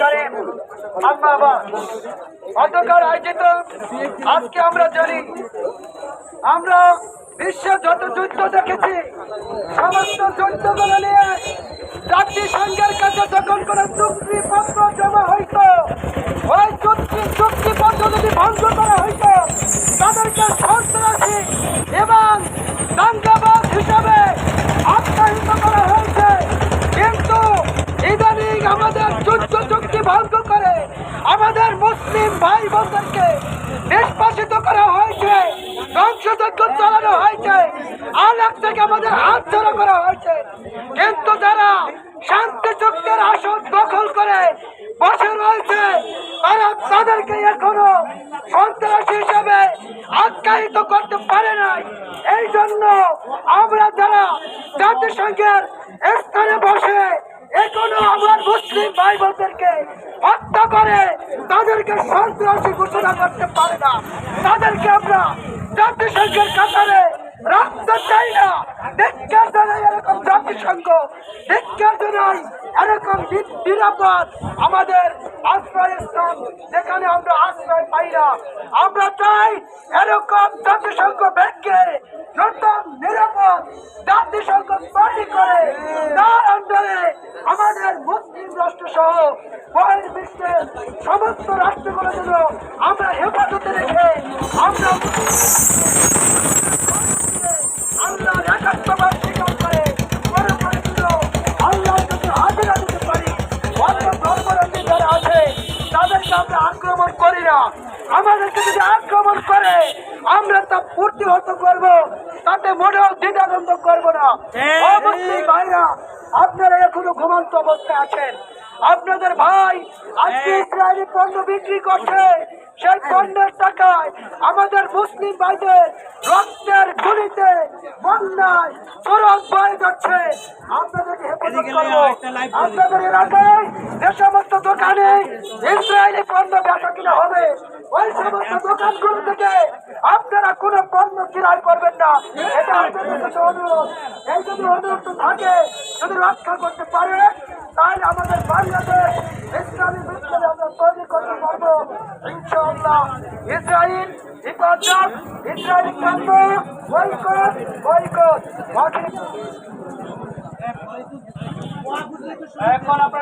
কারীম। আম্মা অন্ধকার আয়োজিত। আজকে আমরা জানি, আমরা বিশ্বে যত যুদ্ধ দেখেছি, সমস্ত যুদ্ধগুলো নিয়ে জাতিসংঘের কাছে যখন কোনো চুক্তিপত্র জমা হইত, ওই চুক্তি চুক্তিপত্র যদি ভঙ্গ করা হইত, তাদেরকে সন্ত্রাসী এবং দাঙ্গাবাজ হিসাবে আখ্যায়িত করা হয়েছে কিন্তু ইদানিং আমাদের যুদ্ধ চুক্তি ভঙ্গ করে আমাদের মুসলিম ভাই বোনদেরকে নিষ্পাসিত করা হয়েছে, ধ্বংসযজ্ঞ চালানো হয়েছে, আলাক থেকে আমাদের হাত ধরা করা হয়েছে। কিন্তু যারা শান্তি চুক্তির আসন দখল করে বসে রয়েছে, তারা তাদেরকে এখনও সন্ত্রাসী হিসাবে আখ্যায়িত করতে পারে নাই। এই জন্য আমরা যারা জাতিসংঘের স্থানে বসে এখনও আমার মুসলিম ভাই বোনদেরকে হত্যা করে তাদেরকে সন্ত্রাসী ঘোষণা করতে পারে না। তাদেরকে আমরা জাতিসংঘের কাতারে রাখতে চাই না। ধিক্কার জানাই এরকম জাতিসংঘ, ধিক্কার জানাই এরকম নিরাপদ আমাদের আশ্রয়স্থান যেখানে আমরা আশ্রয় পাই না। আমরা চাই এরকম জাতিসংঘ ব্যাংকে নতুন, নিরাপদ জাতিসংঘ তৈরি করে তার আন্ডারে আমাদের মুসলিম রাষ্ট্র সহ বিশ্বের সমস্ত রাষ্ট্রগুলো যেন আমরা হেফাজতে রেখে আমরা আল্লাহর একাত্মবাদ স্বীকার করে পরে পরে আল্লাহর কাছে হাজিরা দিতে পারি। অন্য ধর্মরক্ষী যারা আছে তাদেরকে আমরা আক্রমণ করি না। আমাদেরকে যদি আক্রমণ করে আমরা তা প্রতিহত করব তাতে মোটেও দ্বিধাদ্বন্দ্ব করব না। অবশ্যই ভাইরা আপনারা এখনও ঘুমন্ত অবস্থায় আছেন। আপনাদের ভাই আজকে ইসরায়েলি পণ্য বিক্রি করছে। সেই পণ্যের টাকায় আমাদের মুসলিম ভাইদের রক্তের গুলিতে বন্যায় চরম বয়ে যাচ্ছে। আপনাদেরকে হেফাজত করব? আপনাদের এলাকায় যে সমস্ত দোকানে ইসরায়েলি পণ্য বেচা কিনা হবে ওই সমস্ত দোকানগুলো থেকে আপনারা কোনো পণ্য ক্রয় করবেন না। এটা আপনাদের কাছে অনুরোধ। এই যদি অনুরোধ থাকে যদি রক্ষা করতে পারে তাহলে আমাদের বাংলাদেশ ইসলামী বিপ্লবে আমরা তৈরি করতে পারব। ইনশাআল্লাহ। ইসরায়েল হিফাজত ইসরায়েল কান্ত বয়কট বয়কট। এখন আপনাদের